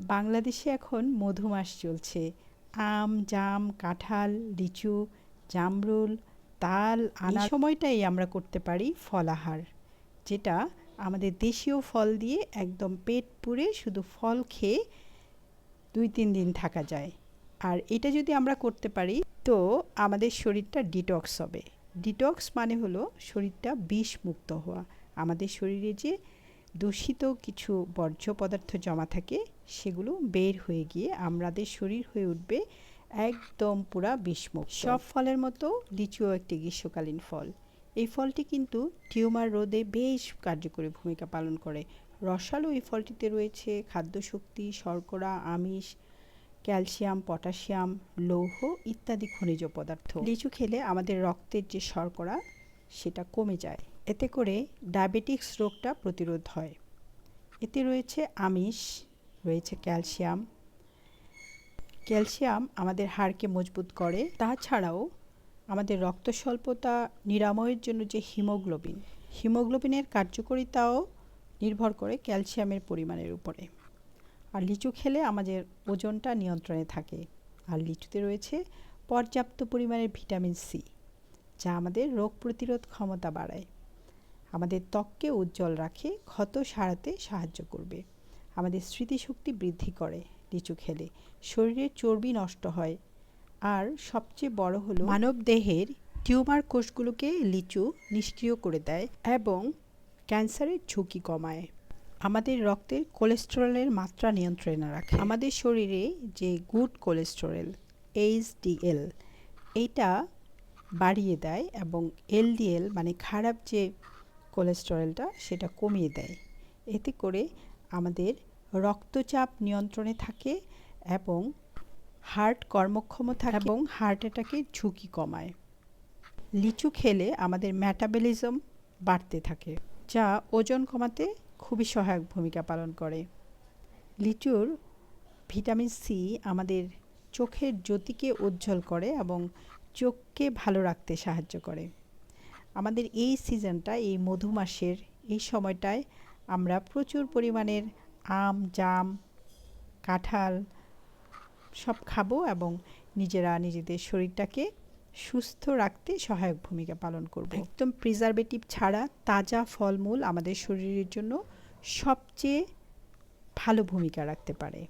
বাংলাদেশে এখন মধুমাস চলছে। আম, জাম, কাঁঠাল, লিচু, জামরুল, তাল আনা সময়টাই আমরা করতে পারি ফলাহার যেটা আমাদের দেশীয় ফল দিয়ে একদম পেট পুড়ে শুধু ফল খেয়ে দুই তিন দিন থাকা যায়। আর এটা যদি আমরা করতে পারি, তো আমাদের শরীরটা ডিটক্স হবে। ডিটক্স মানে হলো শরীরটা বিষ মুক্ত হওয়া। আমাদের শরীরে যে দূষিত কিছু বর্জ্য পদার্থ জমা থাকে, সেগুলো বের হয়ে গিয়ে আমাদের শরীর হয়ে উঠবে একদম পুরা বিষমুক্ত। সব ফলের মতো লিচুও একটি গ্রীষ্মকালীন ফল। এই ফলটি কিন্তু টিউমার রোধে বেশ কার্যকরী ভূমিকা পালন করে। রসালো এই ফলটিতে রয়েছে খাদ্যশক্তি, শর্করা, আমিষ, ক্যালসিয়াম, পটাশিয়াম, লৌহ ইত্যাদি খনিজ পদার্থ। লিচু খেলে আমাদের রক্তের যে শর্করা সেটা কমে যায়। এতে করে ডায়াবেটিক্স রোগটা প্রতিরোধ হয়। এতে রয়েছে আমিষ, রয়েছে ক্যালসিয়াম। ক্যালসিয়াম আমাদের হাড়কে মজবুত করে। তাছাড়াও আমাদের রক্ত স্বল্পতা নিরাময়ের জন্য যে হিমোগ্লোবিন, হিমোগ্লোবিনের কার্যকারিতাও নির্ভর করে ক্যালসিয়ামের পরিমাণের উপরে। আর লিচু খেলে আমাদের ওজনটা নিয়ন্ত্রণে থাকে। আর লিচুতে রয়েছে পর্যাপ্ত পরিমাণের ভিটামিন সি। যা আমাদের রোগ প্রতিরোধ ক্ষমতা বাড়ায়। আমাদের ত্বককে উজ্জ্বল রাখে, ক্ষত সারাতে সাহায্য করবে। আমাদের স্মৃতিশক্তি বৃদ্ধি করে, লিচু খেলে। শরীরের চর্বি নষ্ট হয়। আর সবচেয়ে বড় হলো মানব দেহের টিউমার কোষগুলোকে লিচু নিষ্ক্রিয় করে দেয় এবং ক্যান্সারের ঝুঁকি কমায়। আমাদের রক্তের কোলেস্টেরলের মাত্রা নিয়ন্ত্রণে রাখে। আমাদের শরীরে যে গুড কোলেস্টেরল, এইচডিএল, এইটা বাড়িয়ে দেয় এবং এলডিএল মানে খারাপ যে কোলেস্টেরলটা সেটা কমিয়ে দেয়। এতে করে আমাদের রক্তচাপ নিয়ন্ত্রণে থাকে এবং হার্ট কর্মক্ষম থাকে এবং হার্ট অ্যাটাকের ঝুঁকি কমায়। লিচু খেলে আমাদের ম্যাটাবলিজম বাড়তে থাকে যা ওজন কমাতে খুবই সহায়ক ভূমিকা পালন করে। লিচুর ভিটামিন সি আমাদের চোখের জ্যোতিকে উজ্জ্বল করে এবং চোখকে ভালো রাখতে সাহায্য করে। আমাদের এই সিজনটা, এই মধু মাসের এই সময়টায় আমরা প্রচুর পরিমাণের আম, জাম, কাঁঠাল সব খাব এবং নিজেরা নিজেদের শরীরটাকে সুস্থ রাখতে সহায়ক ভূমিকা পালন করব। একদম প্রিজারভেটিভ ছাড়া তাজা ফলমূল আমাদের শরীরের জন্য সবচেয়ে ভালো ভূমিকা রাখতে পারে।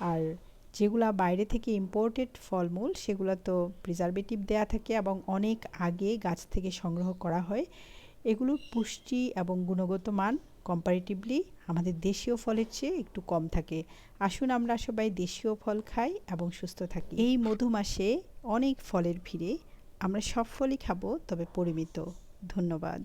আর যেগুলা বাইরে থেকে ইম্পোর্টেড ফলমূল, সেগুলো তো প্রিজারভেটিভ দেয়া থাকে এবং অনেক আগে গাছ থেকে সংগ্রহ করা হয়। এগুলোর পুষ্টি এবং গুণগত মান কম্পারেটিভলি আমাদের দেশীয় ফলের চেয়ে একটু কম থাকে। আসুন আমরা সবাই দেশীয় ফল খাই এবং সুস্থ থাকি। এই মধু মাসে অনেক ফলের ভিড়ে আমরা সব ফলই খাব, তবে পরিমিত। ধন্যবাদ।